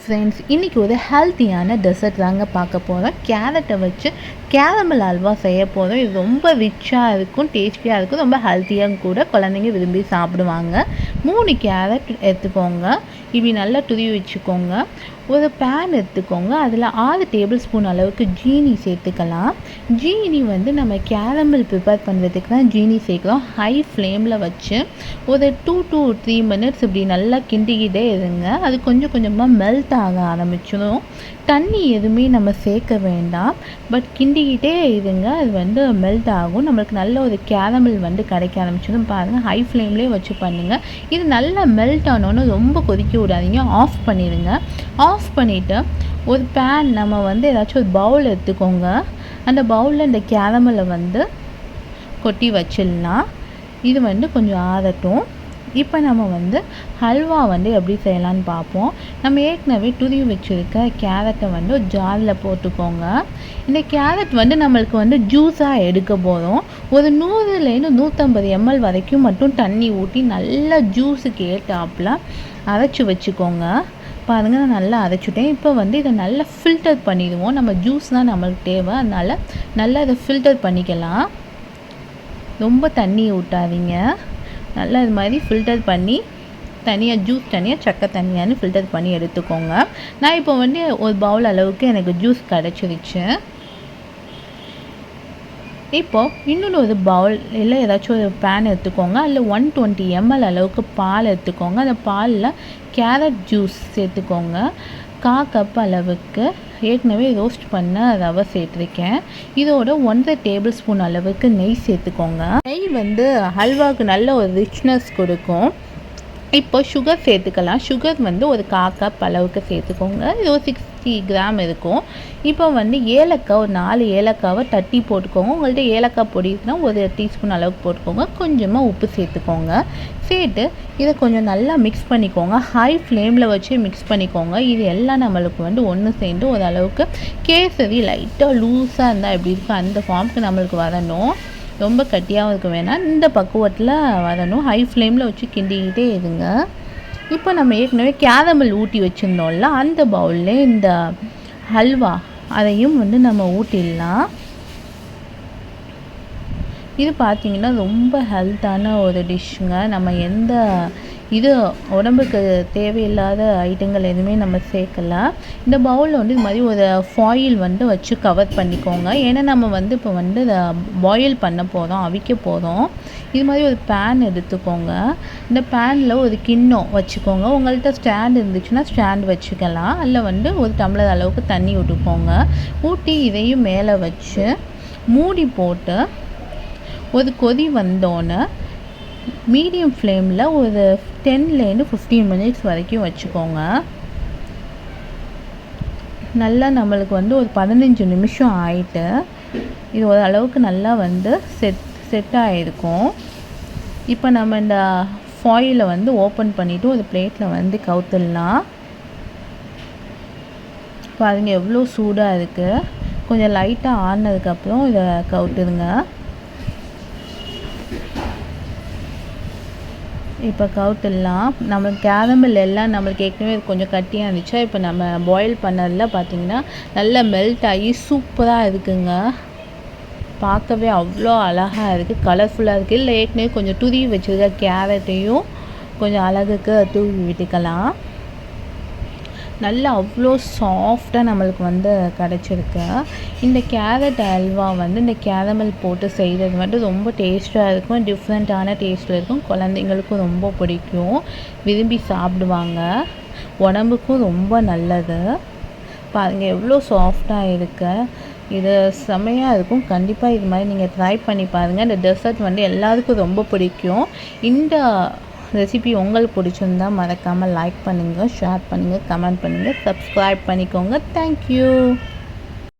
Friends இன்றைக்கி ஒரு ஹெல்த்தியான டெசர்ட் தாங்க பார்க்க போகிறோம் கேரட்டை வச்சு கேரமல் அல்வா செய்ய போகிறோம் இது ரொம்ப ரிச்சாக இருக்கும் டேஸ்டியாக இருக்கும் ரொம்ப ஹெல்த்தியாக கூட குழந்தைங்க விரும்பி சாப்பிடுவாங்க. மூணு கேரட் எடுத்துக்கோங்க. இப்படி நல்லா துருவி வச்சுக்கோங்க. ஒரு பேன் எடுத்துக்கோங்க. அதில் ஆறு டேபிள் ஸ்பூன் அளவுக்கு ஜீனி சேர்த்துக்கலாம். ஜீனி வந்து நம்ம கேரமல் ப்ரிப்பேர் பண்ணுறதுக்கு தான் ஜீனி சேர்க்குறோம். ஹை ஃப்ளேமில் வச்சு ஒரு டூ டூ த்ரீ மினிட்ஸ் இப்படி நல்லா கிண்டிக்கிட்டே இருங்க. அது கொஞ்சம் கொஞ்சமாக மெல்ட் ஆக ஆரம்பிச்சிடும் தண்ணி எதுவுமே நம்ம சேர்க்க வேண்டாம். பட் கிண்டிக்கிட்டே இருங்க. அது வந்து மெல்ட் ஆகும். நம்மளுக்கு நல்ல ஒரு கேரமல் வந்து கிடைக்க ஆரம்பிச்சிடும் பாருங்கள் ஹை ஃப்ளேம்லேயே வச்சு பண்ணுங்கள் இது நல்லா மெல்ட் ஆனோன்னு ரொம்ப கொதிக்க விடாதீங்க. ஆஃப் பண்ணிடுங்க ஆஃப் பண்ணிவிட்டு ஒரு பேன் நம்ம வந்து ஏதாச்சும் ஒரு பவுல் எடுத்துக்கோங்க. அந்த பவுலில் இந்த கேரமலை வந்து கொட்டி வச்சிடலாம். இது வந்து கொஞ்சம் ஆறட்டும். இப்போ நம்ம வந்து ஹல்வா வந்து எப்படி செய்யலான்னு பார்ப்போம். நம்ம ஏற்கனவே துருவி வச்சுருக்க கேரட்டை வந்து ஒரு ஜாரில் போட்டுக்கோங்க. இந்த கேரட் வந்து நம்மளுக்கு வந்து ஜூஸாக எடுக்க போகிறோம் ஒரு நூறுலேருந்து நூற்றம்பது எம்எல் வரைக்கும் மட்டும் தண்ணி ஊற்றி நல்லா ஜூஸுக்கு ஏற்றாப்புல அரைச்சி வச்சுக்கோங்க. பாருங்கள் நான் நல்லா அரைச்சிட்டேன். இப்போ வந்து இதை நல்லா ஃபில்டர் பண்ணிடுவோம். நம்ம ஜூஸ் தான் நம்மளுக்கு தேவை. அதனால் நல்லா இதை ஃபில்டர் பண்ணிக்கலாம். ரொம்ப தண்ணி ஊட்டாதீங்க. நல்லா இது மாதிரி ஃபில்டர் பண்ணி தனியாக ஜூஸ் தனியாக சக்கை தனியான்னு ஃபில்டர் பண்ணி எடுத்துக்கோங்க. நான் இப்போ வந்து ஒரு பவுல் அளவுக்கு எனக்கு ஜூஸ் கிடச்சிருச்சு இப்போது இன்னொன்று ஒரு பவுல் இல்லை ஏதாச்சும் ஒரு பேன் எடுத்துக்கோங்க. அதில் ஒன் டுவெண்ட்டி எம்எல் அளவுக்கு பால் எடுத்துக்கோங்க. அந்த பாலில் கேரட் ஜூஸ் சேர்த்துக்கோங்க. கா கப் அளவுக்கு. ஏற்கனவே ரோஸ்ட் பண்ண ரவை சேர்த்துருக்கேன். இதோட ஒன்றரை டேபிள் ஸ்பூன் அளவுக்கு நெய் சேர்த்துக்கோங்க. நெய் வந்து ஹல்வாவுக்கு நல்ல ஒரு ரிச்னஸ் கொடுக்கும். இப்போ சுகர் சேர்த்துக்கலாம். சுகர் வந்து ஒரு கா கப் அளவுக்கு சேர்த்துக்கோங்க. இது ஒரு சிக்ஸ்டி கிராம் இருக்கும். இப்போ வந்து ஏலக்காய் ஒரு நாலு ஏலக்காவை தட்டி போட்டுக்கோங்க. உங்கள்கிட்ட ஏலக்காய் பொடி இருக்குன்னா ஒரு டீஸ்பூன் அளவுக்கு போட்டுக்கோங்க. கொஞ்சமாக உப்பு சேர்த்துக்கோங்க. சேர்த்து இதை கொஞ்சம் நல்லா மிக்ஸ் பண்ணிக்கோங்க. ஹை ஃப்ளேமில் வச்சு மிக்ஸ் பண்ணிக்கோங்க. இது எல்லாம் நம்மளுக்கு வந்து ஒன்று சேர்ந்து ஓரளவுக்கு கேசரி லைட்டாக லூஸாக இருந்தால் எப்படி இருக்கும் அந்த ஃபார்முக்கு நம்மளுக்கு வரணும். ரொம்ப கட்டியாகவும் இருக்க வேணாம். இந்த பக்குவத்தில் வரணும். ஹை ஃப்ளேமில் வச்சு கிண்டிக்கிட்டே இருங்க. இப்போ நம்ம ஏற்கனவே கேரமல் ஊட்டி வச்சுருந்தோம்ல அந்த பவுலில் இந்த ஹல்வா அதையும் வந்து நம்ம ஊட்டிடலாம். இது பார்த்திங்கன்னா ரொம்ப ஹெல்த்தான ஒரு டிஷ்ஷுங்க நம்ம எந்த இது உடம்புக்கு தேவையில்லாத ஐட்டங்கள் எதுவுமே நம்ம சேர்க்கலாம். இந்த பவுலில் வந்து இது மாதிரி ஒரு ஃபாயில் வந்து வச்சு கவர் பண்ணிக்கோங்க. ஏன்னா நம்ம வந்து இப்போ வந்து இதை பாயில் பண்ண போகிறோம் அவிக்க போகிறோம் இது மாதிரி ஒரு பேன் எடுத்துக்கோங்க. இந்த பேனில் ஒரு கிண்ணம் வச்சுக்கோங்க. உங்கள்கிட்ட ஸ்டாண்ட் இருந்துச்சுன்னா ஸ்டாண்ட் வச்சுக்கலாம். அதில் வந்து ஒரு டம்ளர் அளவுக்கு தண்ணி விட்டுக்கோங்க. ஊட்டி இதையும் மேலே வச்சு மூடி போட்டு ஒரு கொதி வந்தோன்னே மீடியம் ஃப்ளேமில் ஒரு டென்லேருந்து ஃபிஃப்டீன் மினிட்ஸ் வரைக்கும் வச்சுக்கோங்க. நல்லா நம்மளுக்கு வந்து ஒரு பதினஞ்சு நிமிஷம் ஆயிட்டு இது ஒரு அளவுக்கு நல்லா வந்து செட் செட் ஆகிருக்கும் இப்போ நம்ம இந்த ஃபாயிலை வந்து ஓப்பன் பண்ணிவிட்டு ஒரு பிளேட்டில் வந்து கவுத்துடலாம். பாருங்கள் எவ்வளோ சூடாக இருக்குது கொஞ்சம் லைட்டாக ஆடினதுக்கப்புறம் இதை கவுத்துருங்க இப்போ கவுட்டெல்லாம் நம்மளுக்கு கேரமல் எல்லாம் நம்மளுக்கு ஏற்கனவே கொஞ்சம் கட்டியாக இருந்துச்சா இப்போ நம்ம பாயில் பண்ணதில் பார்த்திங்கன்னா நல்லா மெல்ட் ஆகி சூப்பராக இருக்குங்க. பார்க்கவே அவ்வளோ அழகாக இருக்குது கலர்ஃபுல்லாக இருக்குது இல்லை ஏற்கனவே கொஞ்சம் துருவி வச்சுருக்க கேரட்டையும் கொஞ்சம் அழகுக்கு தூவி விட்டுக்கலாம். நல்லா அவ்வளோ சாஃப்டாக நம்மளுக்கு வந்து கிடச்சிருக்கு. இந்த கேரட் அல்வா வந்து இந்த கேரமல் போட்டு செய்கிறது வந்து ரொம்ப டேஸ்ட்டாக இருக்கும். டிஃப்ரெண்ட்டான டேஸ்ட்டில் இருக்கும். குழந்தைங்களுக்கும் ரொம்ப பிடிக்கும். விரும்பி சாப்பிடுவாங்க. உடம்புக்கும் ரொம்ப நல்லது. பாருங்கள் எவ்வளோ சாஃப்டாக இருக்கு. இது செம்மையாக இருக்கும். கண்டிப்பாக இது மாதிரி நீங்கள் ட்ரை பண்ணி பாருங்கள் இந்த டெசர்ட் வந்து எல்லாருக்கும் ரொம்ப பிடிக்கும். இந்த ரெசிபி உங்களுக்கு பிடிச்சிருந்தா மறக்காமல் லைக் பண்ணுங்கள் ஷேர் பண்ணுங்கள் கமெண்ட் பண்ணுங்கள் சப்ஸ்கிரைப் பண்ணிக்கோங்க. தேங்க்யூ